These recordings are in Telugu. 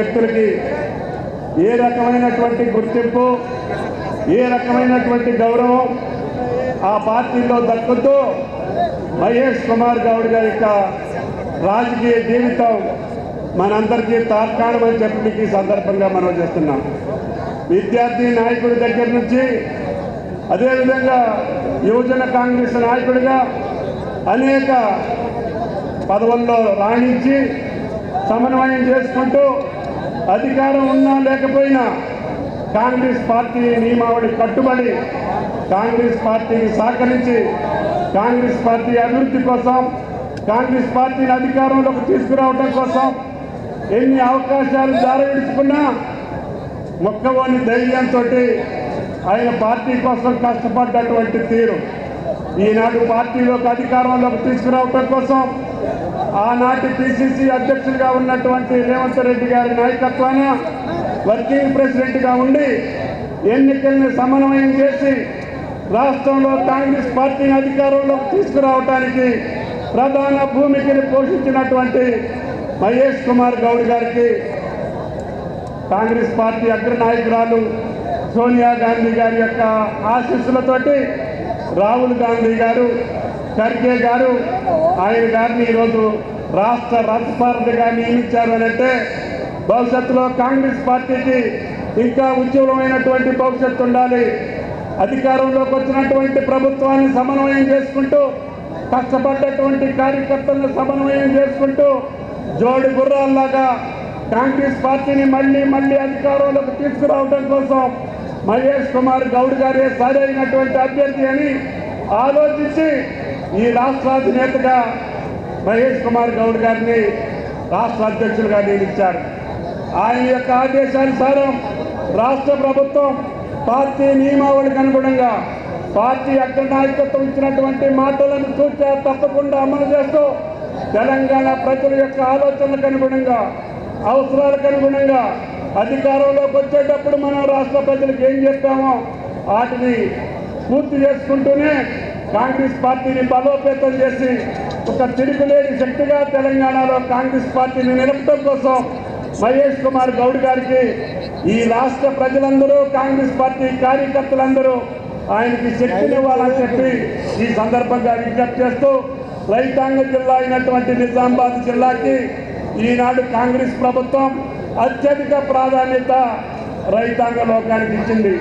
వ్యక్తులకి ఏ రకమైనటువంటి గుర్తింపు ఏ రకమైనటువంటి గౌరవం ఆ పార్టీలో దక్కుతూ మహేష్ కుమార్ గౌడ్ గారి యొక్క రాజకీయ జీవితం మనందరికీ తాత్కాణమని చెప్పి మీకు ఈ సందర్భంగా మనం చేస్తున్నాం. విద్యార్థి నాయకుడి దగ్గర నుంచి అదేవిధంగా యువజన కాంగ్రెస్ నాయకుడిగా అనేక పదవుల్లో రాణించి సమన్వయం చేసుకుంటూ అధికారం ఉన్నా లేకపోయినా కాంగ్రెస్ పార్టీ నియమావళి కట్టుబడి కాంగ్రెస్ పార్టీకి సహకరించి కాంగ్రెస్ పార్టీ అభివృద్ధి కోసం కాంగ్రెస్ పార్టీని అధికారంలోకి తీసుకురావడం కోసం ఎన్ని అవకాశాలు దారవిడుచుకున్నా మొక్కవోని ధైర్యంతో ఆయన పార్టీ కోసం కష్టపడ్డటువంటి తీరు. ఈనాడు పార్టీలోకి అధికారంలోకి తీసుకురావటం కోసం ఆనాటి పిసిసి అధ్యక్షులుగా ఉన్నటువంటి రేవంత్ రెడ్డి గారి నాయకత్వాన వర్కింగ్ ప్రెసిడెంట్గా ఉండి ఎన్నికల్ని సమన్వయం చేసి రాష్ట్రంలో కాంగ్రెస్ పార్టీని అధికారంలోకి తీసుకురావటానికి ప్రధాన భూమికని పోషించినటువంటి మహేష్ కుమార్ గౌడ్ గారికి కాంగ్రెస్ పార్టీ అగ్రనాయకురాలు సోనియా గాంధీ గారి యొక్క ఆశీస్సులతోటి రాహుల్ గాంధీ గారు ఖర్గే గారు ఆయన గారిని ఈరోజు రాష్ట్ర రాజపారధిగా నియమించారు అని అంటే భవిష్యత్తులో కాంగ్రెస్ పార్టీకి ఇంకా ఉజ్వలమైనటువంటి భవిష్యత్తు ఉండాలి. అధికారంలోకి వచ్చినటువంటి ప్రభుత్వాన్ని సమన్వయం చేసుకుంటూ కష్టపడ్డటువంటి కార్యకర్తలను సమన్వయం చేసుకుంటూ జోడి గుర్రాల్లాగా కాంగ్రెస్ పార్టీని మళ్ళీ మళ్ళీ అధికారంలోకి తీసుకురావడం కోసం మహేష్ కుమార్ గౌడ్ గారే సరైనటువంటి అభ్యర్థి అని ఆలోచించి ఈ రాష్ట్ర అధినేతగా మహేష్ కుమార్ గౌడ్ గారిని రాష్ట్ర అధ్యక్షులుగా నియమించారు. ఆయన యొక్క ఆదేశానుసారం రాష్ట్ర ప్రభుత్వం పార్టీ నియమావళికి అనుగుణంగా పార్టీ అగ్ర నాయకత్వం ఇచ్చినటువంటి మాటలను చూచా తప్పకుండా అమలు చేస్తూ తెలంగాణ ప్రజల యొక్క ఆలోచనలకు అనుగుణంగా అవసరాలకు అనుగుణంగా అధికారంలోకి వచ్చేటప్పుడు మనం రాష్ట్ర ప్రజలకు ఏం చెప్తామో వాటిని పూర్తి చేసుకుంటూనే కాంగ్రెస్ పార్టీని బలోపేతం చేసి ఒక తిరుగులేని శక్తిగా తెలంగాణలో కాంగ్రెస్ పార్టీని నిలపడం కోసం మహేష్ కుమార్ గౌడ్ గారికి ఈ రాష్ట్ర ప్రజలందరూ కాంగ్రెస్ పార్టీ కార్యకర్తలందరూ ఆయనకి శక్తినివ్వాలని చెప్పి ఈ సందర్భంగా విజ్ఞప్తి చేస్తూ రైతాంగ జిల్లా అయినటువంటి నిజామాబాద్ జిల్లాకి ఈనాడు కాంగ్రెస్ ప్రభుత్వం అత్యధిక ప్రాధాన్యత రైతాంగ లోకానికి ఇచ్చింది.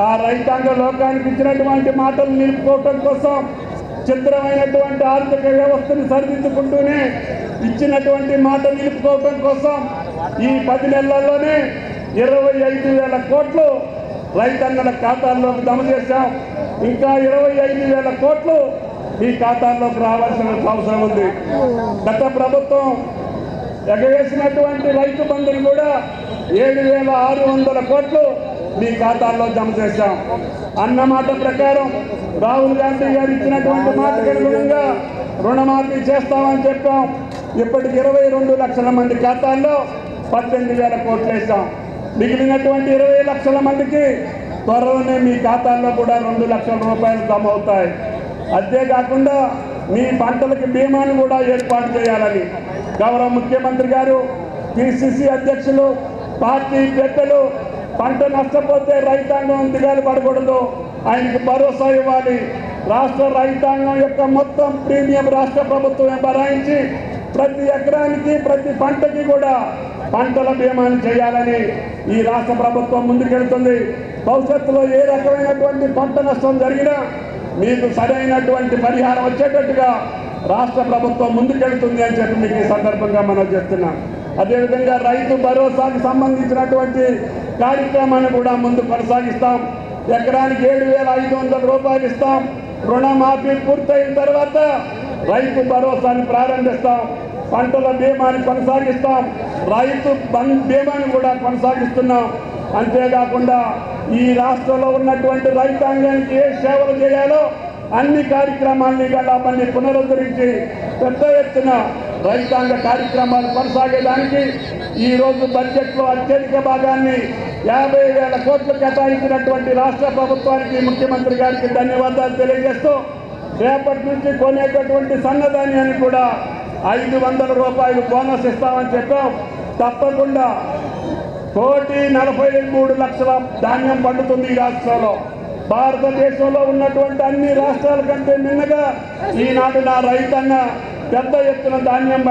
ఆ రైతాంగ లోకానికి ఇచ్చినటువంటి మాటలు నిలుపుకోవటం కోసం చిత్రమైనటువంటి ఆర్థిక వ్యవస్థను సరిదిద్దుకుంటూనే ఇచ్చినటువంటి మాట నిలుపుకోవటం కోసం ఈ పది నెలల్లోనే ఇరవై ఐదు వేల కోట్లు రైతన్నల ఖాతాల్లోకి జమ చేశాం. ఇంకా ఇరవై ఐదు వేల కోట్లు ఈ ఖాతాల్లోకి రావాల్సిన అవసరం ఉంది. గత ప్రభుత్వం ఎగవేసినటువంటి రైతు బంధుని కూడా ఏడు వేల ఆరు వందల కోట్లు మీ ఖాతాల్లో జమ చేశాం. అన్న మాట ప్రకారం రాహుల్ గాంధీ గారు ఇచ్చినటువంటి మాటకు అనుగుణంగా రుణమాఫీ చేస్తామని చెప్పాం. ఇప్పటికి ఇరవై రెండు లక్షల మంది ఖాతాల్లో పద్దెనిమిది వేల కోట్లు వేసాం మిగిలినటువంటి ఇరవై లక్షల మందికి త్వరలోనే మీ ఖాతాల్లో కూడా రెండు లక్షల రూపాయలు జమ అవుతాయి. అంతేకాకుండా మీ పంటలకి బీమాను కూడా ఏర్పాటు చేయాలని గౌరవ ముఖ్యమంత్రి గారు పిసిసి అధ్యక్షులు పార్టీ పెద్దలు పంట నష్టపోతే రైతాంగం దిగాలు పడకూడదు. ఆయనకు భరోసా ఇవ్వాలి. రాష్ట్ర రైతాంగం యొక్క మొత్తం ప్రీమియం రాష్ట్ర ప్రభుత్వమే భరాయించి ప్రతి ఎకరానికి ప్రతి పంటకి కూడా పంటల బీమాను చేయాలని ఈ రాష్ట్ర ప్రభుత్వం ముందుకెళ్తుంది. భవిష్యత్తులో ఏ రకమైనటువంటి పంట నష్టం జరిగినా మీకు సరైనటువంటి పరిహారం వచ్చేటట్టుగా రాష్ట్ర ప్రభుత్వం ముందుకెళ్తుంది అని చెప్పి మీకు ఈ సందర్భంగా మనం చెప్తున్నాం అదేవిధంగా రైతు భరోసాకు సంబంధించినటువంటి కార్యక్రమాన్ని కూడా ముందు కొనసాగిస్తాం. ఎకరానికి ఏడు వేల ఐదు వందల రూపాయలు ఇస్తాం. రుణమాఫీ పూర్తయిన తర్వాత రైతు భరోసాను ప్రారంభిస్తాం. పంటల బీమాని కొనసాగిస్తాం. రైతు బం- బీమాని కూడా కొనసాగిస్తున్నాం. అంతేకాకుండా ఈ రాష్ట్రంలో ఉన్నటువంటి రైతాంగానికి ఏ సేవలు చేయాలో అన్ని కార్యక్రమాల్ని గలా పునరుద్ధరించి పెద్ద ఎత్తున రైతాంగ కార్యక్రమాలు కొనసాగేదానికి ఈ రోజు బడ్జెట్లో అత్యధిక భాగాన్ని యాభై వేల కోట్లు కేటాయించినటువంటి రాష్ట్ర ప్రభుత్వానికి ముఖ్యమంత్రి గారికి ధన్యవాదాలు తెలియజేస్తూ రేపటి నుంచి కొనేటటువంటి సన్నధాన్యాన్ని కూడా ఐదు వందల రూపాయలు బోనస్ ఇస్తామని చెప్పాం. తప్పకుండా కోటి నలభై మూడు లక్షల ధాన్యం పండుతుంది ఈ రాష్ట్రంలో. భారతదేశంలో ఉన్నటువంటి అన్ని రాష్ట్రాల కంటే మిన్నగా ఈనాడు నా రైతన్న పెద్ద ఎత్తున ధాన్యం